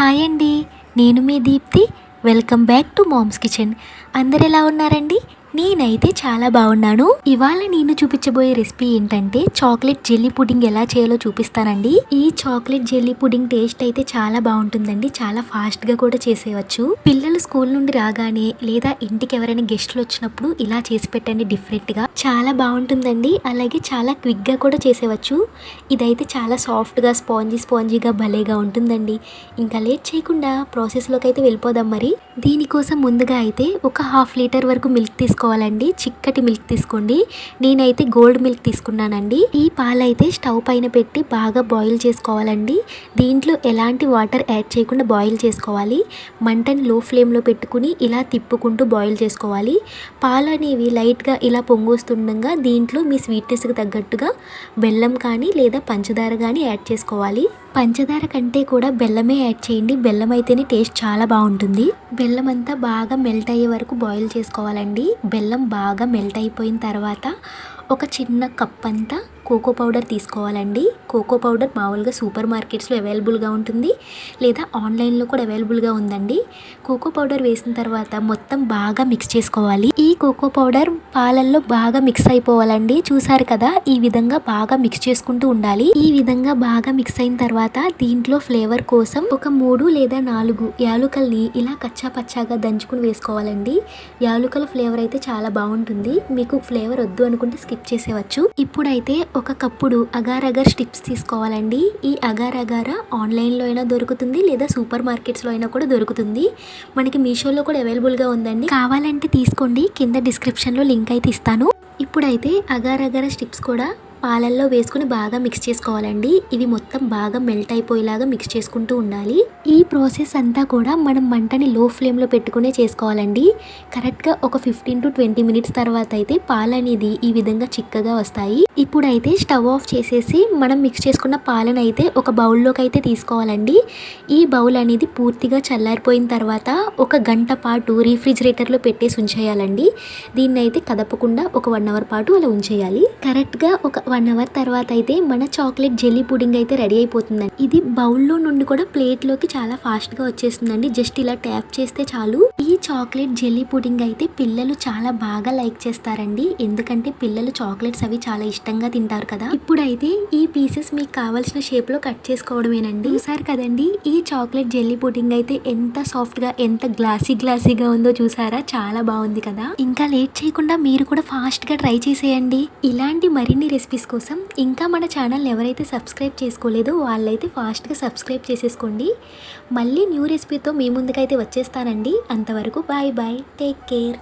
Hi అండి. నేను మీ Deepti. Welcome back to mom's kitchen. అందరు ఎలా ఉన్నారండి? నేనైతే చాలా బాగున్నాను. ఇవాళ నేను చూపించబోయే రెసిపీ ఏంటంటే చాక్లెట్ జెల్లీ పుడింగ్ ఎలా చేయాలో చూపిస్తానండి. ఈ చాక్లెట్ జెల్లీ పుడింగ్ టేస్ట్ అయితే చాలా బాగుంటుందండి. చాలా ఫాస్ట్గా కూడా చేసేయచ్చు. పిల్లలు స్కూల్ నుండి రాగానే లేదా ఇంటికి ఎవరైనా గెస్ట్లు వచ్చినప్పుడు ఇలా చేసి పెట్టండి డిఫరెంట్గా. చాలా బాగుంటుందండి. అలాగే చాలా క్విక్గా కూడా చేసేవచ్చు ఇదైతే చాలా సాఫ్ట్గా స్పాంజీ స్పాంజీగా భలేగా ఉంటుందండి. ఇంకా లేట్ చేయకుండా ప్రాసెస్లోకి అయితే వెళ్ళిపోదాం మరి. దీనికోసం ముందుగా అయితే ఒక హాఫ్ లీటర్ వరకు మిల్క్ తీసుకోవాలండి. చిక్కటి మిల్క్ తీసుకోండి. నేనైతే గోల్డ్ మిల్క్ తీసుకున్నానండి. ఈ పాలైతే స్టవ్ పైన పెట్టి బాగా బాయిల్ చేసుకోవాలండి. దీంట్లో ఎలాంటి వాటర్ యాడ్ చేయకుండా బాయిల్ చేసుకోవాలి. మంటని లో ఫ్లేమ్లో పెట్టుకుని ఇలా తిప్పుకుంటూ బాయిల్ చేసుకోవాలి. పాలు అనేవి లైట్గా ఇలా పొంగొస్తుండగా దీంట్లో మీ స్వీట్నెస్కి తగ్గట్టుగా బెల్లం కానీ లేదా పంచదార కానీ యాడ్ చేసుకోవాలి. పంచదార కంటే కూడా బెల్లమే యాడ్ చేయండి. బెల్లం అయితేనే టేస్ట్ చాలా బాగుంటుంది. బెల్లం అంతా బాగా మెల్ట్ అయ్యే వరకు బాయిల్ చేసుకోవాలండి. బెల్లం బాగా మెల్ట్ అయిపోయిన తర్వాత ఒక చిన్న కప్ అంతా కోకో పౌడర్ తీసుకోవాలండి. కోకో పౌడర్ మామూలుగా సూపర్ మార్కెట్స్లో అవైలబుల్గా ఉంటుంది. లేదా ఆన్లైన్లో కూడా అవైలబుల్గా ఉందండి. కోకో పౌడర్ వేసిన తర్వాత మొత్తం బాగా మిక్స్ చేసుకోవాలి. ఈ కోకో పౌడర్ పాలల్లో బాగా మిక్స్ అయిపోవాలండి. చూసారు కదా ఈ విధంగా బాగా మిక్స్ చేసుకుంటూ ఉండాలి. ఈ విధంగా బాగా మిక్స్ అయిన తర్వాత దీంట్లో ఫ్లేవర్ కోసం ఒక మూడు లేదా నాలుగు యాలుకల్ని ఇలా కచ్చా పచ్చాగా దంచుకుని వేసుకోవాలండి. యాలుకల ఫ్లేవర్ అయితే చాలా బాగుంటుంది. మీకు ఫ్లేవర్ వద్దు అనుకుంటే స్కిప్ చేసేవచ్చు ఇప్పుడైతే ఒక కప్పుడు అగార్ అగార్ స్టిప్స్ తీసుకోవాలండి. ఈ అగార్ అగార ఆన్లైన్లో అయినా దొరుకుతుంది లేదా సూపర్ మార్కెట్స్లో అయినా కూడా దొరుకుతుంది. మనకి మీషోలో కూడా అవైలబుల్గా ఉందండి. కావాలంటే తీసుకోండి కింద డిస్క్రిప్షన్లో లింక్ అయితే ఇస్తాను. ఇప్పుడైతే అగార్ అగార స్టిప్స్ కూడా పాలల్లో వేసుకుని బాగా మిక్స్ చేసుకోవాలండి. ఇవి మొత్తం బాగా మెల్ట్ అయిపోయేలాగా మిక్స్ చేసుకుంటూ ఉండాలి. ఈ ప్రాసెస్ అంతా కూడా మనం మంటని లో ఫ్లేమ్లో పెట్టుకునే చేసుకోవాలండి. కరెక్ట్గా ఒక ఫిఫ్టీన్ టు ట్వంటీ మినిట్స్ తర్వాత అయితే పాలు అనేది ఈ విధంగా చిక్కగా వస్తాయి. ఇప్పుడైతే స్టవ్ ఆఫ్ చేసేసి మనం మిక్స్ చేసుకున్న పాలను అయితే ఒక బౌల్లోకి అయితే తీసుకోవాలండి. ఈ బౌల్ అనేది పూర్తిగా చల్లారిపోయిన తర్వాత ఒక గంట పాటు రీఫ్రిజిరేటర్లో పెట్టేసి ఉంచేయాలండి. దీన్ని అయితే కదపకుండా ఒక వన్ అవర్ పాటు అలా ఉంచేయాలి. కరెక్ట్గా ఒక వన్ అవర్ తర్వాత అయితే మన చాక్లెట్ జెల్లీ పుడింగ్ అయితే రెడీ అయిపోతుందండి. ఇది బౌల్లో నుండి కూడా ప్లేట్లోకి చాలా ఫాస్ట్గా వచ్చేస్తుందండి. జస్ట్ ఇలా ట్యాప్ చేస్తే చాలు. ఈ చాక్లెట్ జెల్లీ పుడింగ్ అయితే పిల్లలు చాలా బాగా లైక్ చేస్తారండి. ఎందుకంటే పిల్లలు చాక్లెట్స్ అవి చాలా ఇష్టంగా తింటారు కదా. ఇప్పుడైతే ఈ పీసెస్ మీకు కావాల్సిన షేప్లో కట్ చేసుకోవడమేనండి. చూసారు కదండి ఈ చాక్లెట్ జెల్లీ పుడింగ్ అయితే ఎంత సాఫ్ట్గా ఎంత గ్లాసీ గ్లాసీగా ఉందో చూసారా? చాలా బాగుంది కదా. ఇంకా లేట్ చేయకుండా మీరు కూడా ఫాస్ట్గా ట్రై చేసేయండి. ఇలాంటి మరిన్ని రెసిపీస్ కోసం ఇంకా మన ఛానల్ ఎవరైతే సబ్స్క్రైబ్ చేసుకో చేసుకోలేదు వాళ్ళైతే ఫాస్ట్గా సబ్స్క్రైబ్ చేసేసుకోండి. మళ్ళీ న్యూ రెసిపీతో మీ ముందుకైతే వచ్చేస్తానండి. అంతవరకు బాయ్ బాయ్. Take care.